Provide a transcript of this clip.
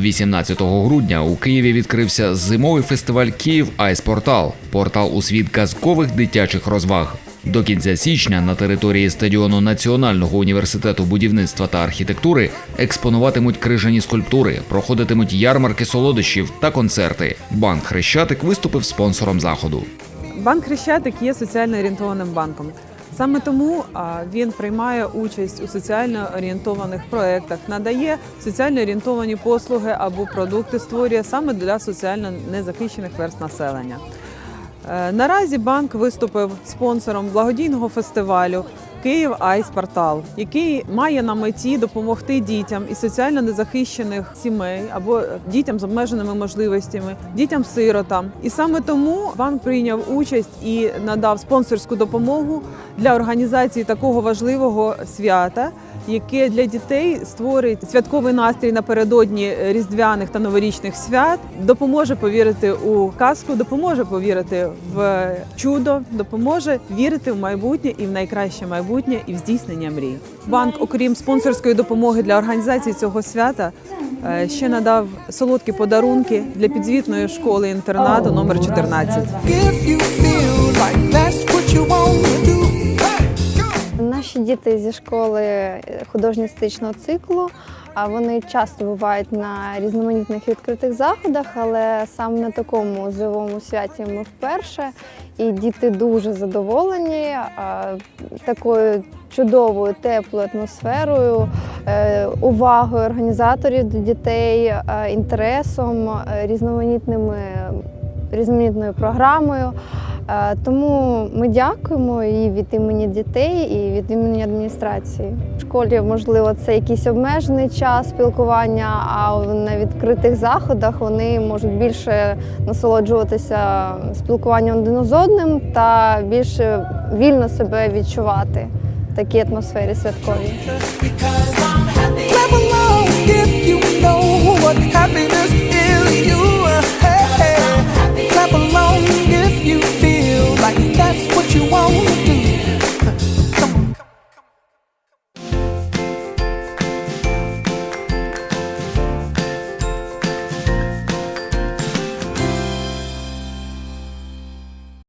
18 грудня у Києві відкрився зимовий фестиваль Київ Айс Портал портал у світ казкових дитячих розваг. До кінця січня на території стадіону Національного університету будівництва та архітектури експонуватимуть крижані скульптури, проходитимуть ярмарки солодощів та концерти. Банк Хрещатик виступив спонсором заходу. Банк Хрещатик є соціально орієнтованим банком. Саме тому він приймає участь у соціально орієнтованих проєктах, надає соціально орієнтовані послуги або продукти, створює саме для соціально незахищених верст населення. Е, Наразі банк виступив спонсором благодійного фестивалю Київ Айс Портал, який має на меті допомогти дітям із соціально незахищених сімей або дітям з обмеженими можливостями, дітям-сиротам. І саме тому банк прийняв участь і надав спонсорську допомогу для організації такого важливого свята, яке для дітей створить святковий настрій напередодні різдвяних та новорічних свят, допоможе повірити у казку, допоможе повірити в чудо, допоможе вірити в майбутнє і в найкраще майбутнє, і в здійснення мрій. Банк, окрім спонсорської допомоги для організації цього свята, е, ще надав солодкі подарунки для підзвітної школи інтернату номер 14. If you feel like that's what you wanna do, Наші діти зі школи художньо-стичного циклу. А Вони часто бувають на різноманітних відкритих заходах, але саме на такому живому святі ми вперше. І діти дуже задоволені такою чудовою теплою атмосферою, е, увагою організаторів до дітей, е, інтересом, е, різноманітними різноманітною програмою. Е, Тому ми дякуємо і від імені дітей, і від імені адміністрації. В школі, можливо, це якийсь обмежений час спілкування, а на відкритих заходах вони можуть більше насолоджуватися спілкуванням один з одним та більше вільно себе відчувати в такій атмосфері святковій.